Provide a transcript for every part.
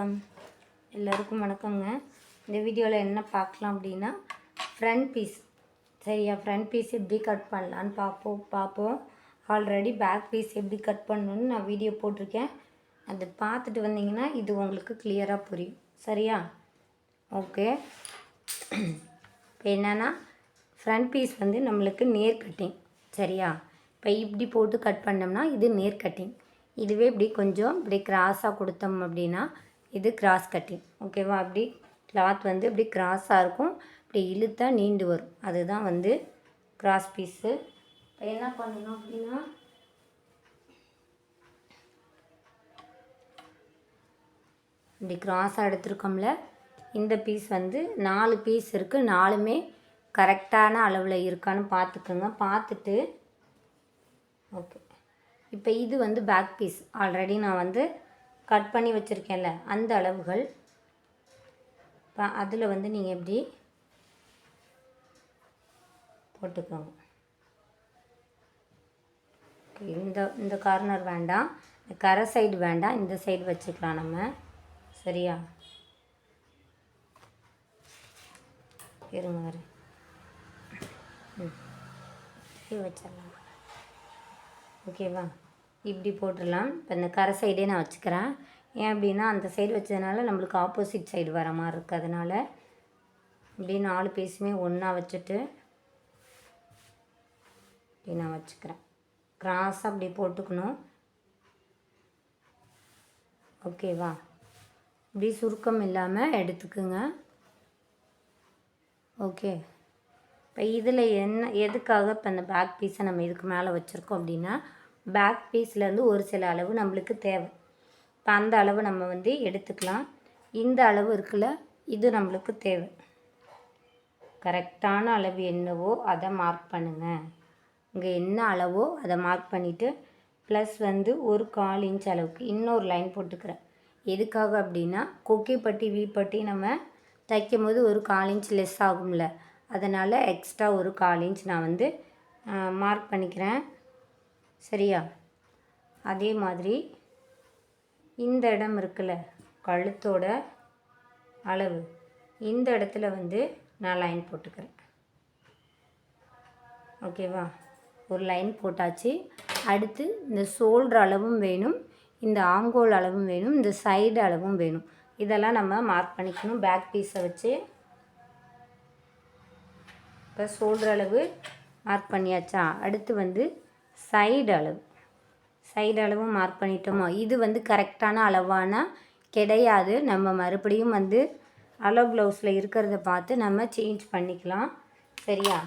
வணக்கம். எல்லோருக்கும் வணக்கங்க. இந்த வீடியோவில் என்ன பார்க்கலாம் அப்படின்னா ஃப்ரண்ட் பீஸ் சரியா ஃப்ரண்ட் பீஸ் எப்படி கட் பண்ணலான்னு பார்ப்போம். பார்ப்போம். ஆல்ரெடி பேக் பீஸ் எப்படி கட் பண்ணணும்னு நான் வீடியோ போட்டிருக்கேன். அது பார்த்துட்டு வந்தீங்கன்னா இது உங்களுக்கு கிளியராக புரியும். சரியா? ஓகே இப்போ என்னென்னா ஃப்ரண்ட் பீஸ் வந்து நம்மளுக்கு நேர் கட்டிங் சரியா? இப்போ இப்படி போட்டு கட் பண்ணோம்னா இது நேர் கட்டிங் இதுவே இப்படி கொஞ்சம் இப்படி கிராஸாக கொடுத்தோம் அப்படின்னா இது கிராஸ் கட்டிங் ஓகேவா அப்படி கிளாத் வந்து இப்படி கிராஸாக இருக்கும். இப்படி இழுத்தா நீண்டு வரும். அதுதான் வந்து கிராஸ் பீஸு இப்போ என்ன பண்ணணும் அப்படின்னா இப்படி கிராஸாக எடுத்திருக்கோம்ல இந்த பீஸ் வந்து நாலு பீஸ் இருக்குது நாலுமே கரெக்டான அளவில் இருக்கான்னு பார்த்துக்குங்க. பார்த்துட்டு ஓகே இப்போ இது வந்து பேக் பீஸ் ஆல்ரெடி நான் வந்து கட் பண்ணி வச்சுருக்கேன்ல அந்த அளவுகள். இப்போ அதில் வந்து நீங்கள் எப்படி போட்டுக்கோங்க. இந்த இந்த கார்னர் வேண்டாம். இந்த கரை சைடு வேண்டாம். இந்த சைடு வச்சுக்கலாம் நம்ம. சரியா? இருங்க வரேன் ம். வச்சிடலாம். ஓகேவா? இப்படி போட்டுடலாம். இப்போ இந்த கரை சைடே நான் வச்சுக்கிறேன். ஏன் அப்படின்னா அந்த சைடு வச்சதுனால நம்மளுக்கு ஆப்போசிட் சைடு வர மாதிரி இருக்குது அதனால் இப்படி நாலு பீஸுமே ஒன்றா வச்சுட்டு இப்படி நான் வச்சுக்கிறேன். கிராஸாக அப்படி போட்டுக்கணும். ஓகேவா இப்படி சுருக்கம் இல்லாமல் எடுத்துக்குங்க. ஓகே இப்போ இதில் என்ன எதுக்காக இப்போ இந்த பேக் பீஸை நம்ம இதுக்கு மேலே வச்சுருக்கோம் அப்படின்னா பேக் பீஸ்லேருந்து ஒரு சில அளவு நம்மளுக்கு தேவை. இப்போ அந்த அளவு நம்ம வந்து எடுத்துக்கலாம். இந்த அளவு இருக்குல்ல இது நம்மளுக்கு தேவை. கரெக்டான அளவு என்னவோ அதை மார்க் பண்ணுங்கள் இங்கே என்ன அளவோ அதை மார்க் பண்ணிவிட்டு ப்ளஸ் வந்து ஒரு கால் இன்ச் அளவுக்கு இன்னொரு லைன் போட்டுக்கிறேன். எதுக்காக அப்படின்னா கொக்கி பட்டி வி பட்டி நம்ம தைக்கும் போது ஒரு கால் இன்ச் லெஸ் ஆகும்ல. அதனால் எக்ஸ்ட்ரா ஒரு கால் இன்ச் நான் வந்து மார்க் பண்ணிக்கிறேன். சரியா? அதே மாதிரி இந்த இடம் இருக்குல்ல கழுத்தோட அளவு. இந்த இடத்துல வந்து நான் லைன் போட்டுக்கிறேன். ஓகேவா ஒரு லைன் போட்டாச்சு. அடுத்து இந்த ஷோல்டர் அளவும் வேணும் இந்த ஆங்கோல் அளவும் வேணும் இந்த சைடு அளவும் வேணும். இதெல்லாம் நம்ம மார்க் பண்ணிக்கணும். பேக் பீஸை வச்சு. இப்போ ஷோல்டர் அளவு மார்க் பண்ணியாச்சா? அடுத்து வந்து சைடு அளவு. சைடு அளவும் மார்க் பண்ணிட்டோமா? இது வந்து கரெக்டான அளவான? கிடையாது. நம்ம மறுபடியும் வந்து அளவு ப்ளவுஸில் இருக்கிறத பார்த்து நம்ம சேஞ்ச் பண்ணிக்கலாம். சரியா?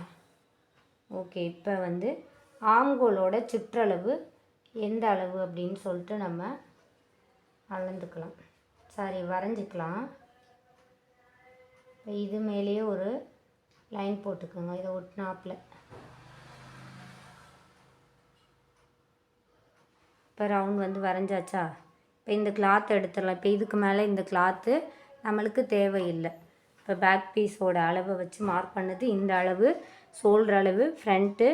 ஓகே இப்போ வந்து ஆம்கோலோட சுற்றளவு எந்த அளவு அப்படின்னு சொல்லிட்டு நம்ம அளந்துக்கலாம். சாரி வரைஞ்சிக்கலாம். இது மேலேயே ஒரு லைன் போட்டுக்கோங்க. இதை ஒட்டினாப்பில். இப்போ ரவுண்ட் வந்து வரைஞ்சாச்சா? இப்போ இந்த கிளாத் எடுத்துடலாம். இப்போ இதுக்கு மேலே இந்த கிளாத்து நம்மளுக்கு தேவையில்லை. இப்போ பேக் பீஸோட அளவை வச்சு மார்க் பண்ணது இந்த அளவு ஷோல்டர் அளவு ஃப்ரண்ட்டு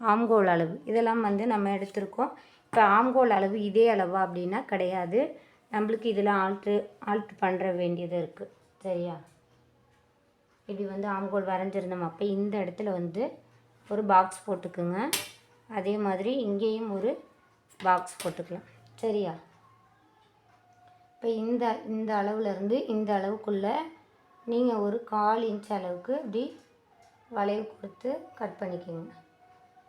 ஆம்கோல் அளவு. இதெல்லாம் வந்து நம்ம எடுத்திருக்கோம். இப்போ ஆம்கோல் அளவு இதே அளவா அப்படின்னா கிடையாது. நம்மளுக்கு இதில் ஆல்ட்ரு ஆல்ட்ரு பண்ணுற வேண்டியது இருக்குது சரியா? இப்படி வந்து ஆம்கோல் வரைஞ்சிருந்தோம். அப்போ இந்த இடத்துல வந்து ஒரு பாக்ஸ் போட்டுக்குங்க. அதே மாதிரி இங்கேயும் ஒரு பாக்ஸ் போட்டுக்கலாம். சரியா? இப்போ இந்த இந்த அளவுலேருந்து இந்த அளவுக்குள்ளே நீங்கள் ஒரு கால் இன்ச் அளவுக்கு இப்படி வளைவு கொடுத்து கட் பண்ணிக்கோங்க.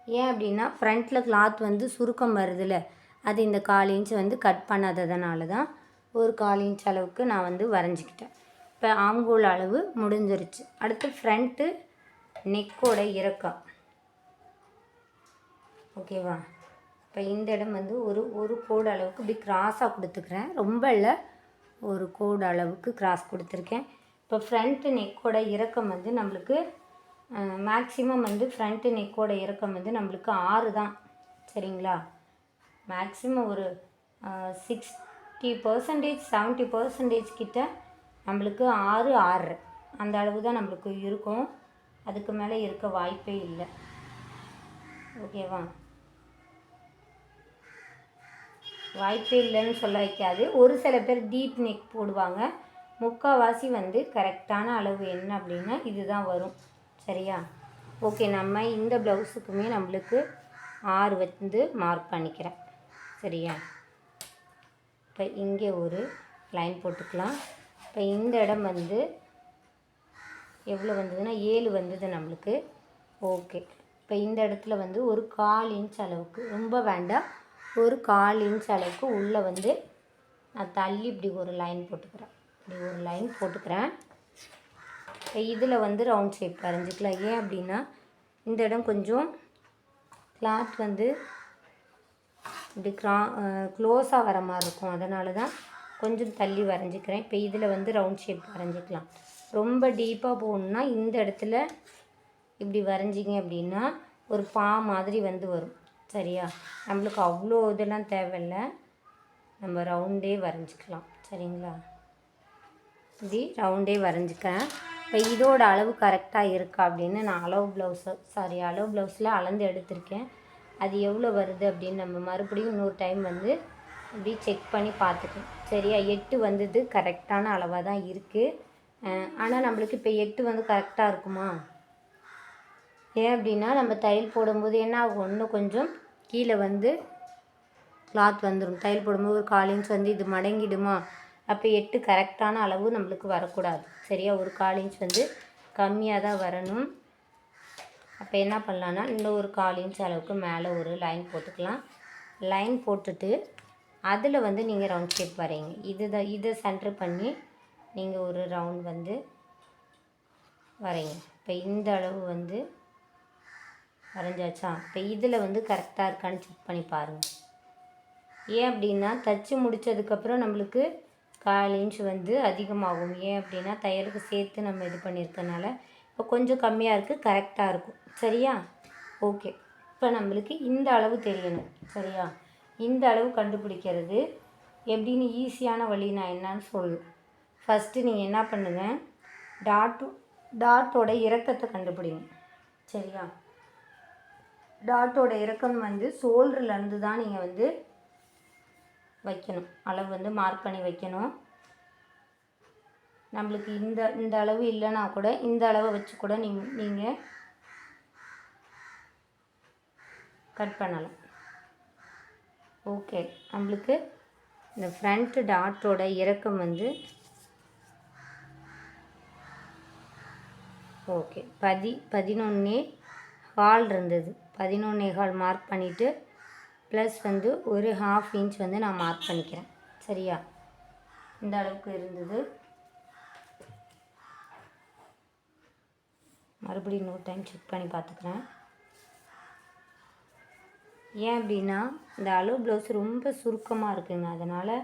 ஏன் அப்படின்னா ஃப்ரண்ட்டில் கிளாத் வந்து சுருக்கம் வருதுல்ல. அது இந்த கால் இன்ச் வந்து கட் பண்ணாததுனால தான் ஒரு கால் இன்ச் அளவுக்கு நான் வந்து வரைஞ்சிக்கிட்டேன். இப்போ ஆங்கோல் அளவு முடிஞ்சிருச்சு. அடுத்து ஃப்ரண்ட்டு நெக்கோட இறக்கம். ஓகேவா? இப்போ இந்த இடம் வந்து ஒரு ஒரு கோடு அளவுக்கு இப்படி கிராஸாக கொடுத்துக்கிறேன். ரொம்ப இல்லை ஒரு கோடு அளவுக்கு கிராஸ் கொடுத்துருக்கேன். இப்போ ஃப்ரண்ட்டு நெக்கோட இறக்கம் வந்து நம்மளுக்கு மேக்ஸிமம் வந்து ஃப்ரண்ட்டு நெக்கோட இறக்கம் வந்து நம்மளுக்கு ஆறு தான். சரிங்களா? மேக்ஸிமம் ஒரு சிக்ஸ்டி பர்சன்டேஜ் செவன்ட்டி பர்சன்டேஜ் கிட்ட நம்மளுக்கு ஆறு ஆறு. அந்த அளவு தான் நம்மளுக்கு இருக்கும். அதுக்கு மேலே இருக்க வாய்ப்பே இல்லை. ஓகேவா? வாய்ப்பே இல்லைன்னு சொல்ல வைக்காது. ஒரு சில பேர் டீப் நெக் போடுவாங்க. முக்கால்வாசி வந்து கரெக்டான அளவு என்ன அப்படின்னா இதுதான் வரும். சரியா? ஓகே நம்ம இந்த ப்ளவுஸுக்குமே நம்மளுக்கு ஆறு வந்து மார்க் பண்ணிக்கிறேன். சரியா? இப்போ இங்கே ஒரு லைன் போட்டுக்கலாம். இப்போ இந்த இடம் வந்து எவ்வளோ வந்ததுன்னா ஏழு வந்தது நம்மளுக்கு. ஓகே இப்போ இந்த இடத்துல வந்து ஒரு கால் இன்ச் அளவுக்கு. ரொம்ப வேண்டாம். ஒரு கால் இன்ச் அளவுக்கு உள்ளே வந்து நான் தள்ளி இப்படி ஒரு லைன் போட்டுக்கிறேன். இப்படி ஒரு லைன் போட்டுக்கிறேன். இப்போ இதில் வந்து ரவுண்ட் ஷேப் வரைஞ்சிக்கலாம் ஏன் அப்படின்னா இந்த இடம் கொஞ்சம் கிளாத் வந்து இப்படி க்ரா க்ளோஸாக வர மாதிரி இருக்கும். அதனால தான் கொஞ்சம் தள்ளி வரைஞ்சிக்கிறேன். இப்போ இதில் வந்து ரவுண்ட் ஷேப் வரைஞ்சிக்கலாம். ரொம்ப டீப்பாக போகணுன்னா இந்த இடத்துல இப்படி வரைஞ்சிங்க அப்படின்னா ஒரு பா மாதிரி வந்து வரும். சரியா? நம்மளுக்கு அவ்வளோ இதெல்லாம் தேவையில்ல. நம்ம ரவுண்டே வரைஞ்சிக்கலாம். சரிங்களா? இப்படி ரவுண்டே வரைஞ்சிக்கிறேன். இப்போ இதோட அளவு கரெக்டாக இருக்கா அப்படின்னு நான் அளவு ப்ளவுஸு சாரி அளவு ப்ளவுஸில் அளந்து எடுத்திருக்கேன். அது எவ்வளோ வருது அப்படின்னு நம்ம மறுபடியும் இன்னொரு டைம் வந்து இப்படி செக் பண்ணி பார்த்துக்கணும் சரியா? எட்டு வந்தது கரெக்டான அளவாக தான் இருக்குது ஆனால் நம்மளுக்கு இப்போ எட்டு வந்து கரெக்டாக இருக்குமா? ஏன் அப்படின்னா நம்ம தையல் போடும்போது என்ன ஆகும்? இன்னும் கொஞ்சம் கீழே வந்து கிளாத் வந்துடும் தையல் போடும்போது ஒரு கால் இன்ச் வந்து இது மடங்கிடுமா? அப்போ எட்டு கரெக்டான அளவு நம்மளுக்கு வரக்கூடாது. சரியா? ஒரு கால் இன்ச் வந்து கம்மியாக தான் வரணும். அப்போ என்ன பண்ணலான்னா இன்னும் ஒரு கால் இன்ச் அளவுக்கு மேலே ஒரு லைன் போட்டுக்கலாம். லைன் போட்டுட்டு அதில் வந்து நீங்கள் ரவுண்ட் ஷேப் வரைங்க இதுதான் இதை சென்டர் பண்ணி நீங்கள் ஒரு ரவுண்ட் வந்து வரைங்க இப்போ இந்த அளவு வந்து வரைஞ்சாச்சா? இப்போ இதில் வந்து கரெக்டாக இருக்கான்னு செக் பண்ணி பாருங்கள் ஏன் அப்படின்னா தச்சு முடித்ததுக்கப்புறம் நம்மளுக்கு கால் இன்ச் வந்து அதிகமாகும். ஏன் அப்படின்னா தையலுக்கு சேர்த்து நம்ம இது பண்ணியிருக்கனால இப்போ கொஞ்சம் கம்மியாக இருக்குது கரெக்டாக இருக்கும். சரியா? ஓகே இப்போ நம்மளுக்கு இந்த அளவு தெரியணும். சரியா? இந்த அளவு கண்டுபிடிக்கிறது எப்படின்னு ஈஸியான வழி நான் என்னன்னு சொல்லணும் ஃபஸ்ட்டு நீங்கள் என்ன பண்ணுங்கள் டாட்டு டாட்டோட இறக்கத்தை கண்டுபிடிங்க. சரியா? டாட்டோட இறக்கம் வந்து ஷோல்டர்லேருந்து தான் நீங்கள் வந்து வைக்கணும். அளவு வந்து மார்க் பண்ணி வைக்கணும். நம்மளுக்கு இந்த இந்த அளவு இல்லைன்னா கூட இந்த அளவை வச்சு கூட நீ நீங்கள் கட் பண்ணலாம். ஓகே நம்மளுக்கு இந்த ஃப்ரண்ட் டாட்டோட இறக்கம் வந்து ஓகே பதி பதினொன்னே ஹால் இருந்தது. பதினொன்னே கால் மார்க் பண்ணிவிட்டு ப்ளஸ் வந்து ஒரு ஹாஃப் இன்ச் வந்து நான் மார்க் பண்ணிக்கிறேன். சரியா? இந்த அளவுக்கு இருந்தது. மறுபடியும் இன்னொரு டைம் செக் பண்ணி பார்த்துக்கிறேன். ஏன் அப்படின்னா இந்த அளவு ப்ளவுஸ் ரொம்ப சுருக்கமாக இருக்குங்க. அதனால்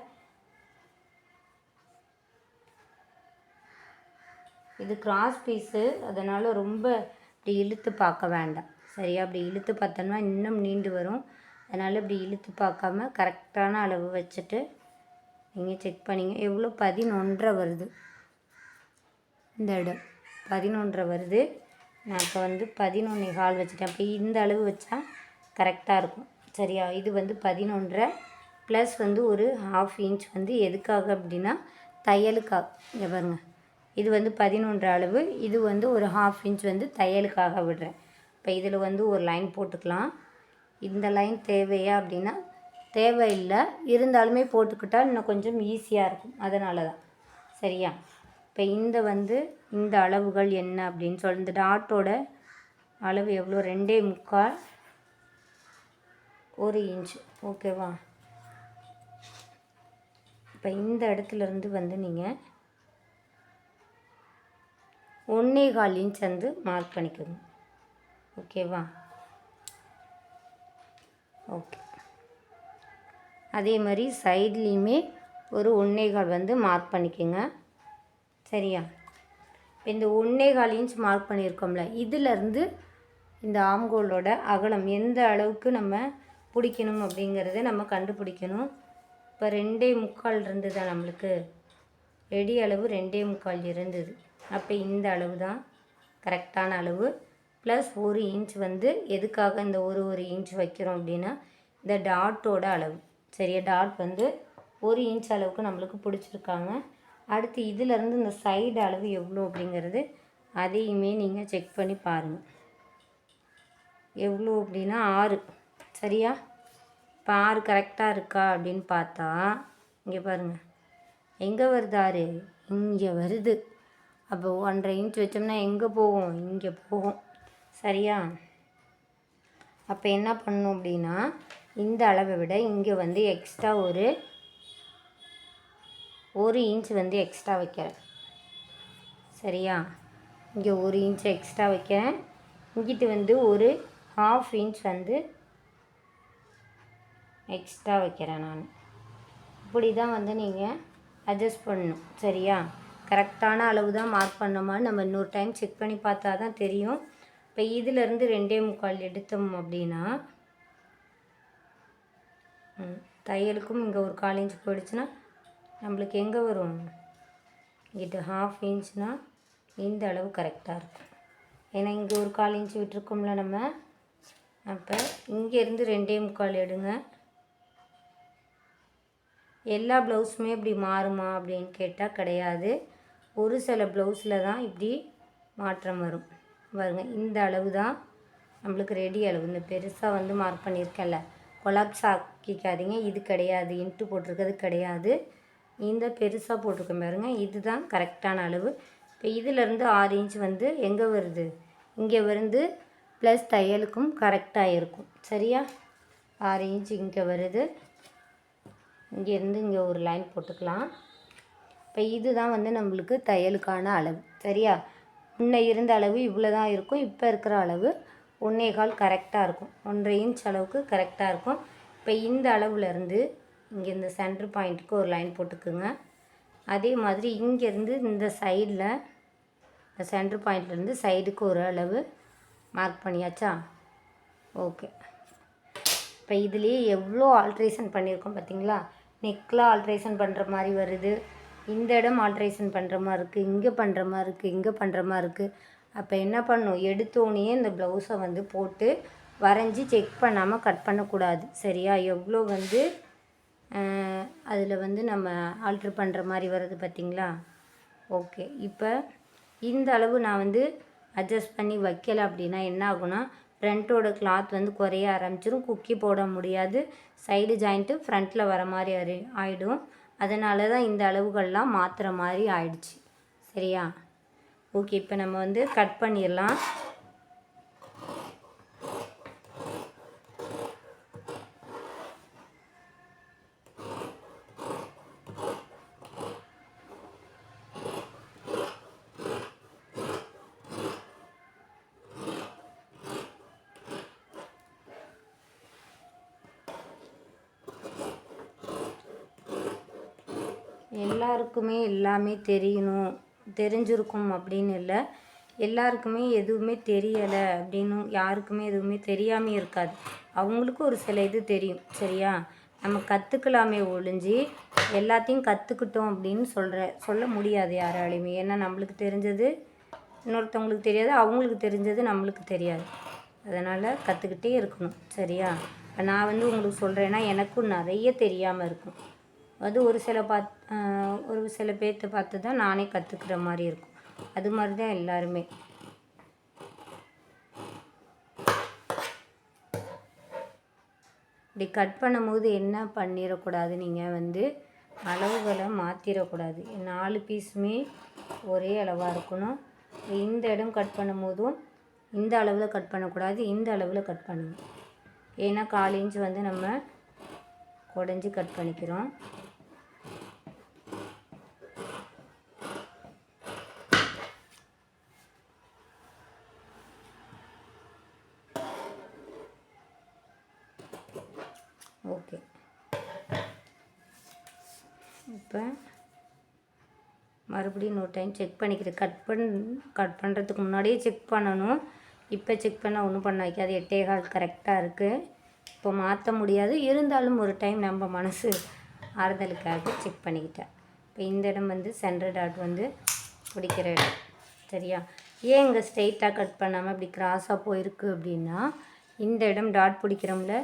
இது கிராஸ் பீஸு அதனால் ரொம்ப இப்படி இழுத்து பார்க்க வேண்டாம். சரியா அப்படி இழுத்து பார்த்தோம்னா இன்னும் நீண்டு வரும். அதனால் இப்படி இழுத்து பார்க்காம கரெக்டான அளவு வச்சுட்டு நீங்கள் செக் பண்ணிங்க. எவ்வளோ? பதினொன்றரை வருது. இந்த இடம். பதினொன்றரை வருது. நான் இப்போ வந்து பதினொன்று கால் வச்சுட்டேன். அப்போ இந்த அளவு வச்சா கரெக்டாக இருக்கும். சரியா? இது வந்து பதினொன்றரை ப்ளஸ் வந்து ஒரு ஹாஃப் இன்ச் வந்து எதுக்காக அப்படின்னா தையலுக்காக. இங்கே பாருங்கள் இது வந்து பதினொன்று அளவு. இது வந்து ஒரு ஹாஃப் இன்ச் வந்து தையலுக்காக விடுறேன். இப்போ இதில் வந்து ஒரு லைன் போட்டுக்கலாம். இந்த லைன் தேவையா அப்படின்னா தேவையில்லை. இருந்தாலுமே போட்டுக்கிட்டால் இன்னும் கொஞ்சம் ஈஸியாக இருக்கும். அதனால தான். சரியா? இப்போ இந்த வந்து இந்த அளவுகள் என்ன அப்படின்னு சொல்லி இந்த டாட்டோட அளவு எவ்வளோ? ரெண்டே முக்கால் ஒரு இன்ச். ஓகேவா? இப்போ இந்த இடத்துல இருந்து வந்து நீங்கள் ஒன்றே கால் இன்ச் வந்து மார்க் பண்ணிக்கோங்க. ஓகேவா? ஓகே. அதே மாதிரி சைட்லேயுமே ஒரு ஒன்றேகால் வந்து மார்க் பண்ணிக்கோங்க. சரியா? இப்போ இந்த ஒன்றேகால் இன்ச் மார்க் பண்ணியிருக்கோம்ல இதிலேருந்து இந்த ஆம்கோலோட அகலம் எந்த அளவுக்கு நம்ம பிடிக்கணும் அப்படிங்கிறத நம்ம கண்டுபிடிக்கணும். இப்போ ரெண்டே முக்கால் இருந்ததா நம்மளுக்கு? ரெடி அளவு ரெண்டே முக்கால் இருந்தது. அப்போ இந்த அளவு தான் கரெக்டான அளவு. ப்ளஸ் ஒரு இன்ச் வந்து எதுக்காக இந்த ஒரு ஒரு இன்ச் வைக்கிறோம் அப்படின்னா இந்த டாட்டோட அளவு. சரியா? டாட் வந்து ஒரு இன்ச் அளவுக்கு நம்மளுக்கு பிடிச்சிருக்காங்க. அடுத்து இதிலேருந்து இந்த சைடு அளவு எவ்வளோ அப்படிங்கிறது அதையுமே நீங்கள் செக் பண்ணி பாருங்கள் எவ்வளோ அப்படின்னா ஆறு. சரியா? இப்போ ஆறு கரெக்டாக இருக்கா அப்படின்னு பார்த்தா இங்கே பாருங்கள் எங்கே வருது ஆறு? இங்கே வருது. அப்போ ஒன்றரை இன்ச் வச்சோம்னா எங்கே போகும்? இங்கே போகும். சரியா? அப்போ என்ன பண்ணும் அப்படின்னா இந்த அளவை விட இங்கே வந்து எக்ஸ்ட்ரா ஒரு ஒரு இன்ச் வந்து எக்ஸ்ட்ரா வைக்கிறேன். சரியா? இங்கே ஒரு இன்ச் எக்ஸ்ட்ரா வைக்கிறேன். இங்கிட்டு வந்து ஒரு ஹாஃப் இன்ச் வந்து எக்ஸ்ட்ரா வைக்கிறேன் நான். இப்படி தான் வந்து நீங்கள் அட்ஜஸ்ட் பண்ணணும். சரியா? கரெக்டான அளவு தான் மார்க் பண்ணோமான்னு நம்ம இன்னொரு டைம் செக் பண்ணி பார்த்தா தான் தெரியும். இப்போ இதிலேருந்து ரெண்டே முக்கால் எடுத்தோம் அப்படின்னா தையலுக்கும் இங்கே ஒரு கால் இன்ச் போயிடுச்சுன்னா நம்மளுக்கு எங்கே வரும்? இங்கிட்ட ஹாஃப் இன்ச்னால் இந்த அளவு கரெக்டாக இருக்கும். ஏன்னா இங்கே ஒரு கால் இன்ச் விட்டுருக்கோம்ல நம்ம. அப்போ இங்கேருந்து ரெண்டே முக்கால் எடுங்க. எல்லா ப்ளவுஸுமே இப்படி மாறுமா அப்படின்னு கேட்டால் கிடையாது. ஒரு சில ப்ளவுஸில் தான் இப்படி மாற்றம் வரும். பாருங்கள் இந்த அளவு தான் நம்மளுக்கு ரெடி அளவு. இந்த பெருசாக வந்து மார்க் பண்ணியிருக்கேன்ல. கொலாப்ஸ் ஆக்கிக்காதீங்க. இது கிடையாது. இன்ட்டு போட்டிருக்கிறது கிடையாது. இந்த பெருசாக போட்டிருக்கேன் பாருங்க. இதுதான் கரெக்டான அளவு. இப்போ இதிலேருந்து ஆறு இன்ச் வந்து எங்கே வருது? இங்கே வந்து ப்ளஸ் தையலுக்கும் கரெக்டாக இருக்கும். சரியா? ஆறு இன்ச் இங்கே வருது. இங்கேருந்து இங்கே ஒரு லைன் போட்டுக்கலாம். இப்போ இதுதான் வந்து நம்மளுக்கு தையலுக்கான அளவு. சரியா? முன்ன இருந்த அளவு இவ்வளோ தான் இருக்கும். இப்போ இருக்கிற அளவு ஒன்றே கால் கரெக்டாக இருக்கும். ஒன்றரை இன்ச் அளவுக்கு கரெக்டாக இருக்கும். இப்போ இந்த அளவுலேருந்து இங்கே இந்த சென்டர் பாயிண்ட்டுக்கு ஒரு லைன் போட்டுக்குங்க. அதே மாதிரி இங்கேருந்து இந்த சைடில் இந்த சென்டர் பாயிண்ட்லேருந்து சைடுக்கு ஒரு அளவு மார்க் பண்ணியாச்சா? ஓகே இப்போ இதுலேயே எவ்வளோ ஆல்ட்ரேஷன் பண்ணியிருக்கோம் பார்த்தீங்களா நெக்கில் ஆல்ட்ரேஷன் பண்ணுற மாதிரி வருது. இந்த இடம் ஆல்ட்ரேஷன் பண்ணுற மாதிரி இருக்குது இங்கே பண்ணுற மாதிரி இருக்குது இங்கே பண்ணுற மாதிரி இருக்குது அப்போ என்ன பண்ணணும் எடுத்தோடனே இந்த ப்ளவுஸை வந்து போட்டு வரைஞ்சி செக் பண்ணாமல் கட் பண்ணக்கூடாது. சரியா? எவ்வளோ வந்து அதில் வந்து நம்ம ஆல்ட்ரு பண்ணுற மாதிரி வருது பார்த்தீங்களா? ஓகே இப்போ இந்த அளவு நான் வந்து அட்ஜஸ்ட் பண்ணி வைக்கலை அப்படின்னா என்ன ஆகுனா ஃப்ரண்ட்டோட கிளாத் வந்து குறைய ஆரம்பிச்சிடும் குக்கி போட முடியாது. சைடு ஜாயிண்ட்டு ஃப்ரண்ட்டில் வர மாதிரி ஆயிடும். ஆகிடும் அதனால தான் இந்த அளவுகள்லாம் மாற்றுற மாதிரி ஆயிடுச்சு. சரியா? ஓகே இப்போ நம்ம வந்து கட் பண்ணிடலாம். எல்லாருக்குமே எல்லாமே தெரியணும். தெரிஞ்சிருக்கும் அப்படின்னு இல்லை. எல்லாருக்குமே எதுவுமே தெரியலை அப்படின்னு யாருக்குமே எதுவுமே தெரியாமல் இருக்காது. அவங்களுக்கு ஒரு சில இது தெரியும். சரியா? நம்ம கற்றுக்கலாமே ஒழிஞ்சு எல்லாத்தையும் கற்றுக்கிட்டோம் அப்படின்னு சொல்கிற சொல்ல முடியாது யாராலையுமே. ஏன்னா நம்மளுக்கு தெரிஞ்சது இன்னொருத்தவங்களுக்கு தெரியாது அவங்களுக்கு தெரிஞ்சது நம்மளுக்கு தெரியாது. அதனால் கற்றுக்கிட்டே இருக்கணும். சரியா? இப்போ நான் வந்து உங்களுக்கு சொல்கிறேன்னா எனக்கும் நிறைய தெரியாமல் இருக்கும். அது ஒரு சில பாத் ஒரு சில பேர்த்த பார்த்து தான் நானே கற்றுக்கிற மாதிரி இருக்கும். அது மாதிரி தான் எல்லாருமே. இப்படி கட் பண்ணும்போது என்ன பண்ணிடக்கூடாது? நீங்கள் வந்து அளவுகளை மாற்றிடக்கூடாது நாலு பீஸுமே ஒரே அளவாக இருக்கணும். இந்த இடம் கட் பண்ணும்போதும் இந்த அளவில் கட் பண்ணக்கூடாது. இந்த அளவில் கட் பண்ணணும் ஏன்னா கால் இன்ச் வந்து நம்ம குடஞ்சி கட் பண்ணிக்கிறோம் ஓகே இப்போ மறுபடியும் இன்னொரு டைம் செக் பண்ணிக்கிறேன் கட் பண் கட் பண்ணுறதுக்கு முன்னாடியே செக் பண்ணணும். இப்போ செக் பண்ண ஒன்றும் பண்ண வைக்காது. எட்டே கால் கரெக்டாக இருக்குது இப்போ மாற்ற முடியாது. இருந்தாலும் ஒரு டைம் நம்ம மனசு ஆறுதலுக்காக செக் பண்ணிக்கிட்டேன். இப்போ இந்த இடம் வந்து சென்டர் டாட் வந்து பிடிக்கிற இடம். சரியா? ஏன் இங்கே ஸ்ட்ரெயிட்டாக கட் பண்ணாமல் இப்படி கிராஸாக போயிருக்கு அப்படின்னா இந்த இடம் டாட் பிடிக்கிறோம்ல.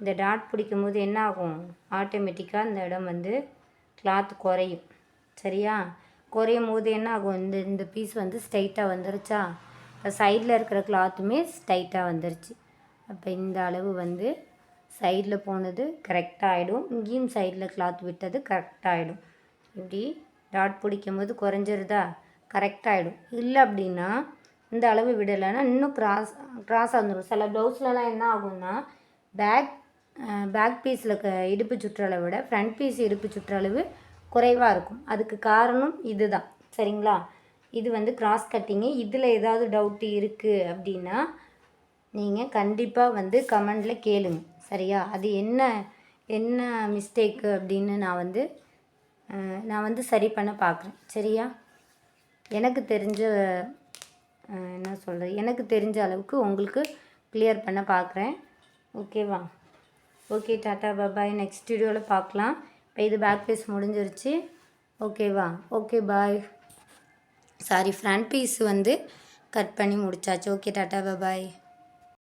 இந்த டாட் பிடிக்கும் போது என்ன ஆகும்? ஆட்டோமேட்டிக்காக இந்த இடம் வந்து கிளாத் குறையும். சரியா? குறையும் போது என்ன ஆகும்? இந்த இந்த பீஸ் வந்து ஸ்ட்ரைட்டாக வந்துருச்சா? இப்போ சைடில் இருக்கிற கிளாத்துமே ஸ்ட்ரைட்டாக வந்துருச்சு. அப்போ இந்த அளவு வந்து சைடில் போனது கரெக்டாக ஆகிடும் இங்கேயும் சைடில் கிளாத் விட்டது கரெக்டாக ஆகிடும் இப்படி டாட் பிடிக்கும் போது குறைஞ்சிருதா கரெக்டாகிடும் இல்லை அப்படின்னா இந்த அளவு விடலைன்னா இன்னும் கிராஸ் கிராஸாக வந்துடும் சில ப்ளவுஸ்லலாம் என்ன ஆகும்னா பேக் பேக் பீஸில் க இடுப்பு சுற்றளவை விட ஃப்ரண்ட் பீஸ் இடுப்பு சுற்றளவு குறைவாக இருக்கும். அதுக்கு காரணம் இதுதான். சரிங்களா? இது வந்து கிராஸ் கட்டிங்கு இதில் ஏதாவது டவுட்டு இருக்குது அப்படின்னா நீங்கள் கண்டிப்பாக வந்து கமெண்டில் கேளுங்க. சரியா? அது என்ன என்ன மிஸ்டேக்கு அப்படின்னு நான் வந்து நான் வந்து சரி பண்ண பார்க்குறேன் சரியா? எனக்கு தெரிஞ்ச என்ன சொல்கிறது எனக்கு தெரிஞ்ச அளவுக்கு உங்களுக்கு கிளியர் பண்ண பார்க்குறேன் ஓகேவா ஓகே டாட்டா. பாபாய் நெக்ஸ்ட் வீடியோவில் பார்க்கலாம் இப்போ இது பேக் பீஸ் முடிஞ்சிருச்சு. ஓகேவா okay bye sorry front piece வந்து கட் பண்ணி முடிச்சாச்சு. ஓகே டாட்டா பாய்